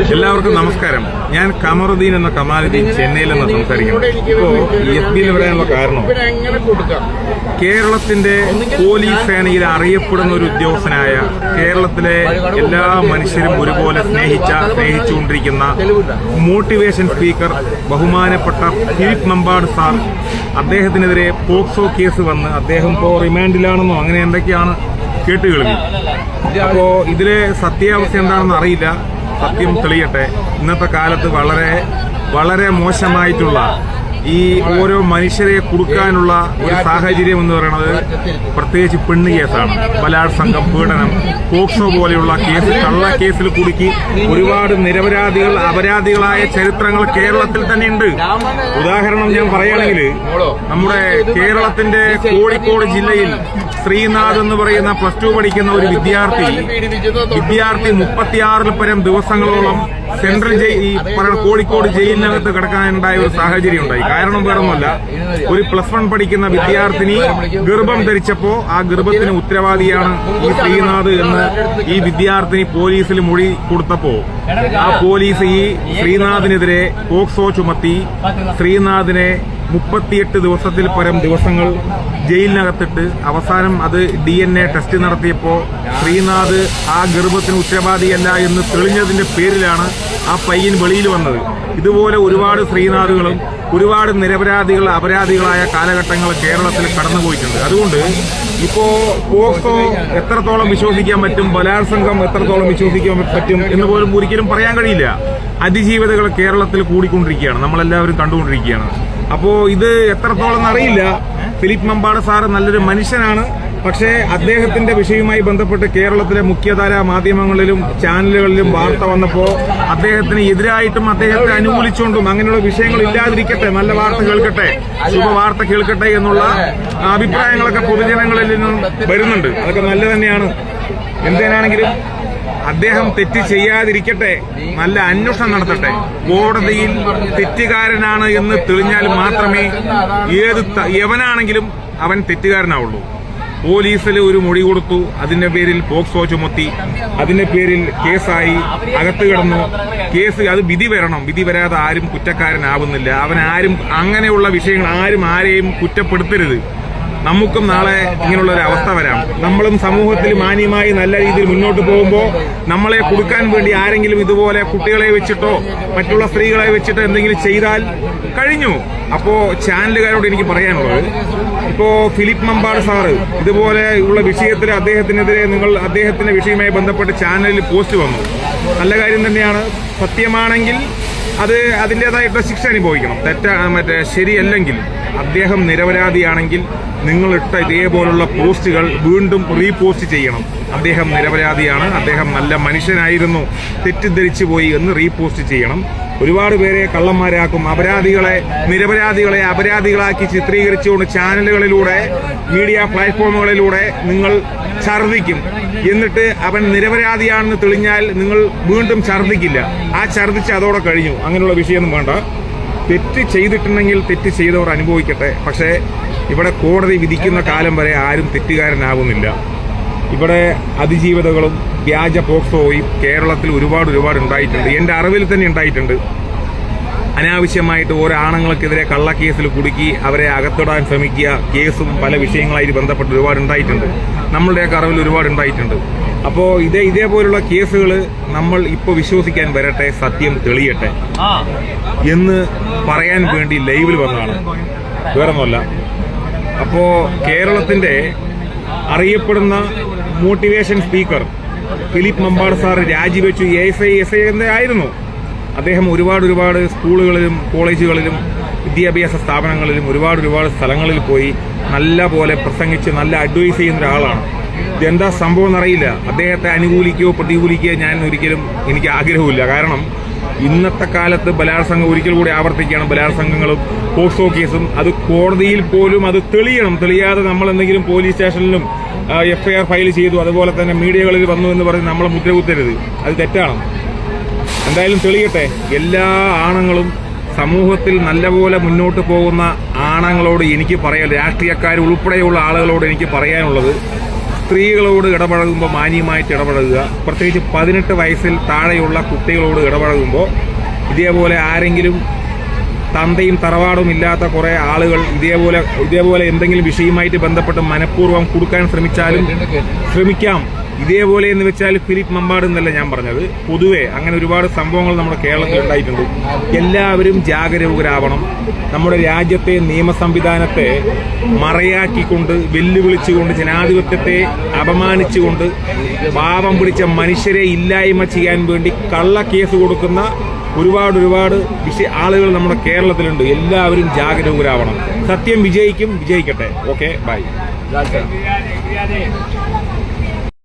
എല്ലാവർക്കും നമസ്കാരം. ഞാൻ കമറുദ്ദീൻ എന്ന കമാലുദ്ദീൻ ചെന്നൈയിൽ നിന്ന് സംസാരിക്കുന്നു ഇപ്പോ എഫ് ബിയിൽ വരാനുള്ള കാരണം കേരളത്തിന്റെ പോലീസ് സേനയിൽ അറിയപ്പെടുന്ന ഒരു ഉദ്യോഗസ്ഥനായ കേരളത്തിലെ എല്ലാ മനുഷ്യരും ഒരുപോലെ സ്നേഹിച്ച സ്നേഹിച്ചുകൊണ്ടിരിക്കുന്ന മോട്ടിവേഷൻ സ്പീക്കർ ബഹുമാനപ്പെട്ട ഫിലിപ്പ് മമ്പാട് സാർ അദ്ദേഹത്തിനെതിരെ പോക്സോ കേസ് വന്ന് അദ്ദേഹം ഇപ്പോൾ റിമാൻഡിലാണെന്നോ അങ്ങനെ എന്തൊക്കെയാണ് കേട്ടുകളിൽ അപ്പോ ഇതിലെ സത്യാവസ്ഥ എന്താണെന്ന് അറിയില്ല. സത്യം തെളിയട്ടെ ഇന്നത്തെ കാലത്ത് വളരെ വളരെ മോശമായിട്ടുള്ള ഈ ഓരോ മനുഷ്യരെ കുടുക്കാനുള്ള ഒരു സാഹചര്യം എന്ന് പറയുന്നത് പ്രത്യേകിച്ച് പെണ്ണ് കേസാണ്. ബലാത്സംഗം പീഡനം പോക്സോ പോലെയുള്ള കേസ് കള്ള കേസിൽ കുടുക്കി ഒരുപാട് നിരപരാധികൾ അപരാധികളായ ചരിത്രങ്ങൾ കേരളത്തിൽ തന്നെ ഉണ്ട്. ഉദാഹരണം ഞാൻ പറയുകയാണെങ്കിൽ നമ്മുടെ കേരളത്തിന്റെ കോഴിക്കോട് ജില്ലയിൽ ശ്രീനാഥ് എന്ന് പറയുന്ന പ്ലസ് ടു പഠിക്കുന്ന ഒരു വിദ്യാർത്ഥി വിദ്യാർത്ഥി മുപ്പത്തിയാറിൽ പരം ദിവസങ്ങളോളം സെൻട്രൽ ഈ കോഴിക്കോട് ജയിലിനകത്ത് കിടക്കാനുണ്ടായ ഒരു സാഹചര്യം ഉണ്ടായി. കാരണം വേറൊന്നുമല്ല ഒരു പ്ലസ് വൺ പഠിക്കുന്ന വിദ്യാർത്ഥിനി ഗർഭം ധരിച്ചപ്പോ ആ ഗർഭത്തിന് ഉത്തരവാദിയാണ് ഈ ശ്രീനാഥ് എന്ന് ഈ വിദ്യാർത്ഥിനി പോലീസിൽ മൊഴി കൊടുത്തപ്പോ ആ പോലീസ് ഈ ശ്രീനാഥിനെതിരെ പോക്സോ ചുമത്തി ശ്രീനാഥിനെ മുപ്പത്തിയെട്ട് ദിവസത്തിൽ പരം ദിവസങ്ങൾ ജയിലിനകത്തിട്ട് അവസാനം അത് ഡി എൻ എ ടെസ്റ്റ് നടത്തിയപ്പോൾ ശ്രീനാഥ് ആ ഗർഭത്തിന് ഉത്തരവാദിയല്ല എന്ന് തെളിഞ്ഞതിന്റെ പേരിലാണ് ആ പയ്യൻ വെളിയിൽ വന്നത്. ഇതുപോലെ ഒരുപാട് ശ്രീനാഥുകളും ഒരുപാട് നിരപരാധികൾ അപരാധികളായ കാലഘട്ടങ്ങൾ കേരളത്തിൽ കടന്നുപോയിട്ടുണ്ട്. അതുകൊണ്ട് ഇപ്പോ പോക്സോ എത്രത്തോളം വിശ്വസിക്കാൻ പറ്റും ബലാത്സംഗം എത്രത്തോളം വിശ്വസിക്കാൻ പറ്റും എന്ന് പോലും ഒരിക്കലും പറയാൻ കഴിയില്ല. അതിജീവിതകൾ കേരളത്തിൽ കൂടിക്കൊണ്ടിരിക്കുകയാണ്. നമ്മളെല്ലാവരും കണ്ടുകൊണ്ടിരിക്കുകയാണ്. അപ്പോ ഇത് എത്രത്തോളം അറിയില്ല. ഫിലിപ്പ് മമ്പാട് സാറ് നല്ലൊരു മനുഷ്യനാണ്. പക്ഷേ അദ്ദേഹത്തിന്റെ വിഷയവുമായി ബന്ധപ്പെട്ട് കേരളത്തിലെ മുഖ്യധാര മാധ്യമങ്ങളിലും ചാനലുകളിലും വാർത്ത വന്നപ്പോ അദ്ദേഹത്തിന് എതിരായിട്ടും അദ്ദേഹത്തെ അനുകൂലിച്ചുകൊണ്ടും അങ്ങനെയുള്ള വിഷയങ്ങൾ ഇല്ലാതിരിക്കട്ടെ നല്ല വാർത്ത കേൾക്കട്ടെ ശുഭവാർത്ത കേൾക്കട്ടെ എന്നുള്ള അഭിപ്രായങ്ങളൊക്കെ പൊതുജനങ്ങളിൽ നിന്നും വരുന്നുണ്ട്. അതൊക്കെ നല്ല തന്നെയാണ്. എന്തിനാണെങ്കിലും അദ്ദേഹം തെറ്റ് ചെയ്യാതിരിക്കട്ടെ. നല്ല അന്വേഷണം നടത്തട്ടെ. കോടതിയിൽ തെറ്റുകാരനാണ് എന്ന് തെളിഞ്ഞാൽ മാത്രമേ ഏത് എവനാണെങ്കിലും അവൻ തെറ്റുകാരനാവുള്ളൂ. പോലീസിൽ ഒരു മൊഴി കൊടുത്തു. അതിന്റെ പേരിൽ പോക്സോ ചുമത്തി. അതിന്റെ പേരിൽ കേസായി. അകത്ത് കിടന്നു. കേസ് അത് വിധി വരണം. വിധി വരാതെ ആരും കുറ്റക്കാരനാവുന്നില്ല. അവൻ ആരും അങ്ങനെയുള്ള വിഷയങ്ങൾ ആരും ആരെയും കുറ്റപ്പെടുത്തരുത്. നമുക്കും നാളെ ഇങ്ങനെയുള്ള ഒരു അവസ്ഥ വരാം. നമ്മളും സമൂഹത്തിൽ മാന്യമായി നല്ല രീതിയിൽ മുന്നോട്ട് പോകുമ്പോൾ നമ്മളെ കൊടുക്കാൻ വേണ്ടി ആരെങ്കിലും ഇതുപോലെ കുട്ടികളെ വെച്ചിട്ടോ മറ്റുള്ള സ്ത്രീകളെ വെച്ചിട്ടോ എന്തെങ്കിലും ചെയ്താൽ കഴിഞ്ഞു. അപ്പോ ചാനലുകാരോട് എനിക്ക് പറയാനുള്ളത് ഇപ്പോ ഫിലിപ്പ് മമ്പാട് സാറ് ഇതുപോലെ ഉള്ള വിഷയത്തിൽ അദ്ദേഹത്തിനെതിരെ നിങ്ങൾ അദ്ദേഹത്തിന്റെ വിഷയവുമായി ബന്ധപ്പെട്ട് ചാനലിൽ പോസ്റ്റ് വന്നു. നല്ല കാര്യം തന്നെയാണ്. സത്യമാണെങ്കിൽ അത് അതിന്റെതായിട്ടുള്ള ശിക്ഷ അനുഭവിക്കണം. തെറ്റാ മറ്റേ ശരിയല്ലെങ്കിൽ അദ്ദേഹം നിരപരാധിയാണെങ്കിൽ നിങ്ങളിട്ട ഇതേപോലുള്ള പോസ്റ്റുകൾ വീണ്ടും റീപോസ്റ്റ് ചെയ്യണം. അദ്ദേഹം നിരപരാധിയാണ്. അദ്ദേഹം നല്ല മനുഷ്യനായിരുന്നു. തെറ്റിദ്ധരിച്ചു പോയി എന്ന് റീപോസ്റ്റ് ചെയ്യണം. ഒരുപാട് പേരെ കള്ളന്മാരാക്കും. അപരാധികളെ നിരപരാധികളെ അപരാധികളാക്കി ചിത്രീകരിച്ചുകൊണ്ട് ചാനലുകളിലൂടെ മീഡിയ പ്ലാറ്റ്ഫോമുകളിലൂടെ നിങ്ങൾ ഛർദിക്കും എന്നിട്ട് അവൻ നിരപരാധിയാണെന്ന് തെളിഞ്ഞാൽ നിങ്ങൾ വീണ്ടും ഛർദിക്കില്ല ആ ഛർദിച്ച് അതോടെ കഴിഞ്ഞു. അങ്ങനെയുള്ള വിഷയമൊന്നും വേണ്ട. തെറ്റ് ചെയ്തിട്ടുണ്ടെങ്കിൽ തെറ്റ് ചെയ്തവർ അനുഭവിക്കട്ടെ. പക്ഷേ ഇവിടെ കോടതി വിധിക്കുന്ന കാലം വരെ ആരും തെറ്റുകാരനാവുന്നില്ല. ഇവിടെ അതിജീവിതകളും വ്യാജ പോക്സോയും കേരളത്തിൽ ഒരുപാട് ഒരുപാട് ഉണ്ടായിട്ടുണ്ട്. എന്റെ അറിവിൽ തന്നെ ഉണ്ടായിട്ടുണ്ട്. അനാവശ്യമായിട്ട് ഓരോ ആണുങ്ങൾക്കെതിരെ കള്ളക്കേസിൽ കുടുക്കി അവരെ അകത്തിടാൻ ശ്രമിക്കുക കേസും പല വിഷയങ്ങളായിട്ട് ബന്ധപ്പെട്ട് ഒരുപാട് ഉണ്ടായിട്ടുണ്ട്. നമ്മളുടെയൊക്കെ അറിവിൽ ഒരുപാട് ഉണ്ടായിട്ടുണ്ട്. അപ്പോൾ ഇതേ ഇതേപോലുള്ള കേസുകൾ നമ്മൾ ഇപ്പോൾ വിശ്വസിക്കാൻ വരട്ടെ സത്യം തെളിയട്ടെ എന്ന് പറയാൻ വേണ്ടി ലൈവിൽ വന്നതാണ്. വേറൊന്നുമല്ല. അപ്പോൾ കേരളത്തിന്റെ അറിയപ്പെടുന്ന motivation speaker Philip Mampad sir രാജിവെച്ചു A S I S I ആയിരുന്നു അദ്ദേഹം ഒരുപാട് ഒരുപാട് സ്കൂളുകളിലും കോളേജുകളിലും വിദ്യാഭ്യാസ സ്ഥാപനങ്ങളിലും ഒരുപാട് ഒരുപാട് സ്ഥലങ്ങളിൽ പോയി നല്ല പോലെ പ്രസംഗിച്ച് നല്ല അഡ്വൈസ് ചെയ്യുന്ന ഒരാളാണ്. ഇതെന്താ സംഭവം എന്നറിയില്ല അദ്ദേഹത്തെ അനുകൂലിക്കുകയോ പ്രതികൂലിക്കുകയോ ഞാൻ ഒരിക്കലും എനിക്ക് ആഗ്രഹമില്ല കാരണം ഇന്നത്തെ കാലത്ത് ബലാത്സംഗം ഒരിക്കൽ കൂടി ആവർത്തിക്കുകയാണ്. ബലാത്സംഗങ്ങളും പോക്സോ കേസും. അത് കോടതിയിൽ പോലും അത് തെളിയണം. തെളിയാതെ നമ്മൾ എന്തെങ്കിലും പോലീസ് സ്റ്റേഷനിലും എഫ്ഐആർ ഫയൽ ചെയ്തു. അതുപോലെ തന്നെ മീഡിയകളിൽ വന്നു എന്ന് പറഞ്ഞ് നമ്മൾ മുദ്രകുത്തരുത്. അത് തെറ്റാണ്. എന്തായാലും തെളിയട്ടെ എല്ലാ ആണുങ്ങളും സമൂഹത്തിൽ നല്ലപോലെ മുന്നോട്ട് പോകുന്ന ആണുങ്ങളോട് എനിക്ക് പറയാൻ രാഷ്ട്രീയക്കാർ ഉൾപ്പെടെയുള്ള ആളുകളോട് എനിക്ക് പറയാനുള്ളത് സ്ത്രീകളോട് ഇടപഴകുമ്പോൾ മാന്യമായിട്ട് ഇടപഴകുക. പ്രത്യേകിച്ച് പതിനെട്ട് വയസ്സിൽ താഴെയുള്ള കുട്ടികളോട് ഇടപഴകുമ്പോൾ ഇതേപോലെ ആരെങ്കിലും തന്തയും തറവാടും ഇല്ലാത്ത കുറെ ആളുകൾ ഇതേപോലെ ഇതേപോലെ എന്തെങ്കിലും വിഷയവുമായിട്ട് ബന്ധപ്പെട്ട് മനഃപൂർവം കൊടുക്കാൻ ശ്രമിച്ചാലും ശ്രമിക്കാം. ഇതേപോലെ എന്ന് വെച്ചാൽ ഫിലിപ്പ് മമ്പാട് എന്നല്ല ഞാൻ പറഞ്ഞത്. പൊതുവെ അങ്ങനെ ഒരുപാട് സംഭവങ്ങൾ നമ്മുടെ കേരളത്തിൽ ഉണ്ടായിട്ടുണ്ട്. എല്ലാവരും ജാഗരൂകരാവണം. നമ്മുടെ രാജ്യത്തെ നിയമ സംവിധാനത്തെ മറയാക്കിക്കൊണ്ട് വെല്ലുവിളിച്ചുകൊണ്ട് ജനാധിപത്യത്തെ അപമാനിച്ചുകൊണ്ട് പാപം പിടിച്ച മനുഷ്യരെ ഇല്ലായ്മ ചെയ്യാൻ വേണ്ടി കള്ള കേസ് കൊടുക്കുന്ന ഒരുപാട് ഒരുപാട് വിഷയ ആളുകൾ നമ്മുടെ കേരളത്തിലുണ്ട്. എല്ലാവരും ജാഗരൂകരാവണം. സത്യം വിജയിക്കും വിജയിക്കട്ടെ. Okay bye